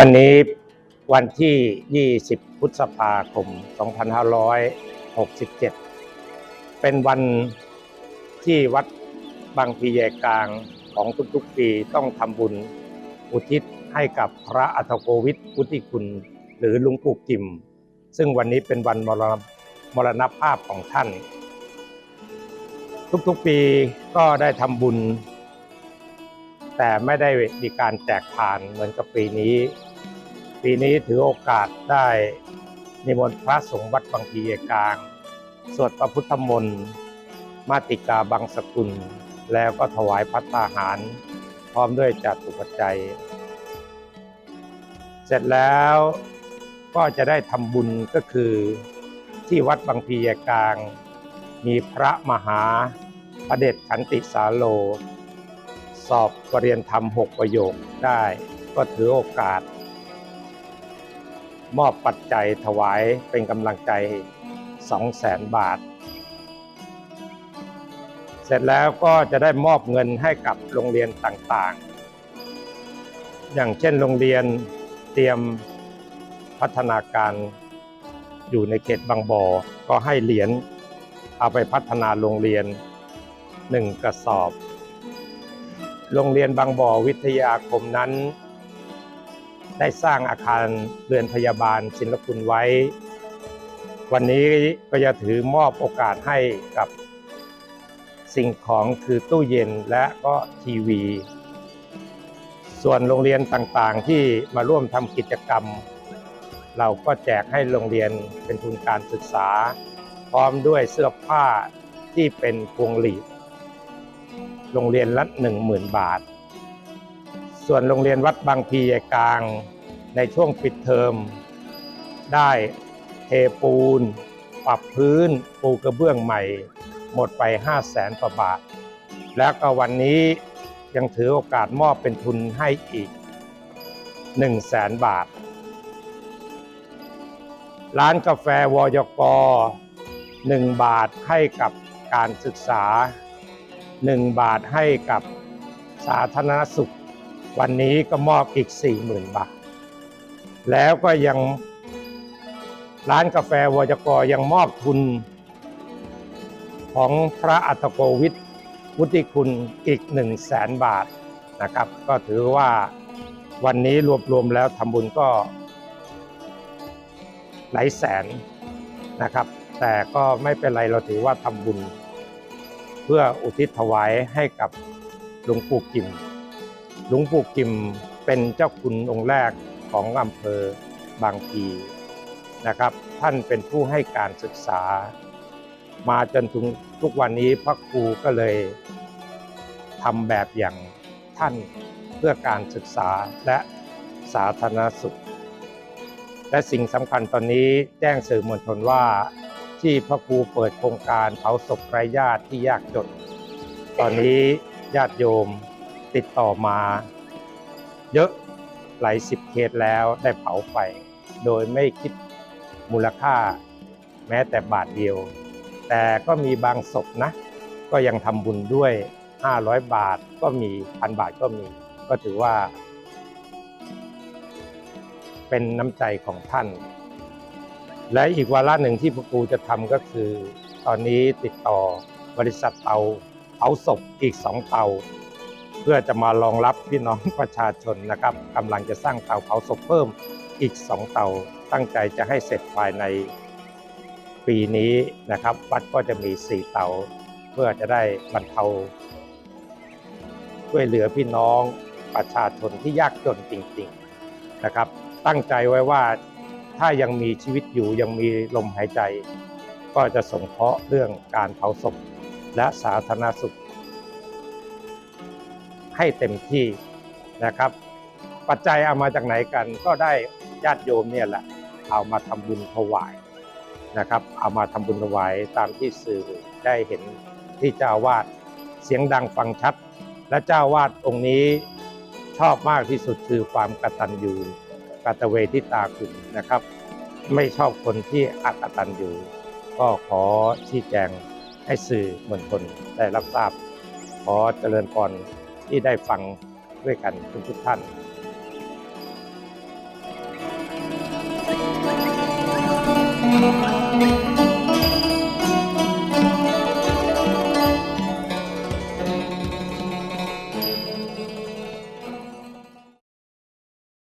วันนี้วันที่ 20 พฤษภาคม 2567 เป็นวันที่วัดบางพีแยกลางของทุกๆปีต้องทำบุญอุทิศให้กับพระอัฐโกวิทพุทธิคุณ หรือลุงปู่กิม ซึ่งวันนี้เป็นวันมรณมรณภาพของท่าน ทุกๆปีก็ได้ทำบุญ แต่ไม่ได้มีการแจกทานเหมือนกับปีนี้ ปีนี้ถือโอกาสได้นิมนต์พระสงฆ์วัดบางพีเกลาง สวดพระพุทธมนต์มาติกาบางสกุล แล้วก็ถวายพัตตาหาร พร้อมด้วยจัดอุปจัย เสร็จแล้วก็จะได้ทำบุญก็คือที่วัดบางพีเอกลาง มีพระมหาพระเดชขันติสาโล สอบปรริยนธรรมหกประโยคได้ ก็ถือโอกาส มอบปัจจัยถวายเป็นกำลังใจ 2 0 0แสนบาท เสร็จแล้วก็จะได้มอบเงินให้กับโรงเรียนต่างๆ อย่างเช่นโรงเรียนเตรียมพัฒนาการอยู่ในเขตบางบ่อก็ให้เหรียญเอาไปพัฒนาโรงเรียนหนึ่งกระสอบ โรงเรียนบางบ่อวิทยาคมนั้น ได้สร้างอาคารเรือนพยาบาลศิลคุณไว้ วันนี้ก็จะถือมอบโอกาสให้กับสิ่งของคือตู้เย็นและก็ทีวี ส่วนโรงเรียนต่างๆที่มาร่วมทำกิจกรรม เราก็แจกให้โรงเรียนเป็นทุนการศึกษา พร้อมด้วยเสื้อผ้าที่เป็นพวงหลีด โรงเรียนละ10,000 บาท ส่วนโรงเรียนวัดบางพีกลาง ในช่วงปิดเทอม ได้เทปูน ปรับพื้น ปูกระเบื้องใหม่ หมดไป 5 0 0แสนกว่าบาท แล้วก็วันนี้ยังถือโอกาสมอบเป็นทุนให้อีก 1 0 0 0 0แสนบาท ร้านกาแฟวยก1บาทให้กับการศึกษา 1 บาทให้กับสาธารณสุข วันนี้ก็มอบอีก 40,000 บาท แล้วก็ยังร้านกาแฟวจกยังมอบทุน ของพระอัตโกวิทวุฒิคุณอีก 1 0 0 0 0แสนบาทนะครับ ก็ถือว่าวันนี้รวบรวมแล้วทำบุญก็หลายแสนนะครับ แต่ก็ไม่เป็นไรเราถือว่าทำบุญ เพื่ออุทิศถวายให้กับหลวงปู่กิม หลวงปู่กิมเป็นเจ้าคุณองค์แรกของอำเภอบางพีนะครับ ท่านเป็นผู้ให้การศึกษา มาจนถึงทุกวันนี้พระครูก็เลยทำแบบอย่างท่านเพื่อการศึกษาและสาธารณสุข และสิ่งสำคัญตอนนี้แจ้งสื่อมวลชนว่า ที่พระครูเปิดโครงการเผาศพไร้ญาติที่ยากจน ตอนนี้ญาติโยมติดต่อมา เยอะหลายสิบเคสแล้วได้เผาไปโดยไม่คิดมูลค่าแม้แต่บาทเดียว แต่ก็มีบางศพนะ ก็ยังทำบุญด้วย 500 บาทก็มีพันบาทก็มี ก็ถือว่า เป็นน้ำใจของท่าน และอีกวาระหนึ่งที่พระครูจะทำก็คือ ตอนนี้ติดต่อบริษัทเตาเผาศพอีกสองเตา เพื่อจะมารองรับพี่น้องประชาชนนะครับกำลังจะสร้างเตาเผาศพเพิ่มอีกสองเตา ตั้งใจจะให้เสร็จภายในปีนี้นะครับ วัดก็จะมีสี่เตา เพื่อจะได้บรรเทาช่วยเหลือพี่น้องประชาชนที่ยากจนจริง ๆนะครับ ตั้งใจไว้ว่า ถ้ายังมีชีวิตอยู่ยังมีลมหายใจ ก็จะสงเคราะห์เรื่องการเผาศพและสาธารณสุข ให้เต็มที่นะครับ ปัจจัยเอามาจากไหนกันก็ได้ญาติโยมเนี่ยแหละเอามาทำบุญถวายนะครับ เอามาทำบุญถวายตามที่สื่อได้เห็นที่เจ้าวาดเสียงดังฟังชัด และเจ้าอาวาดองค์นี้ชอบมากที่สุดคือความกตัญญู กาตเวทิตาคุณนะครับ ไม่ชอบคนที่อักตันอยู่ ก็ขอชี้แจงให้สื่อมวลชนได้รับทราบ ขอเจริญพรที่ได้ฟังด้วยกันทุกท่าน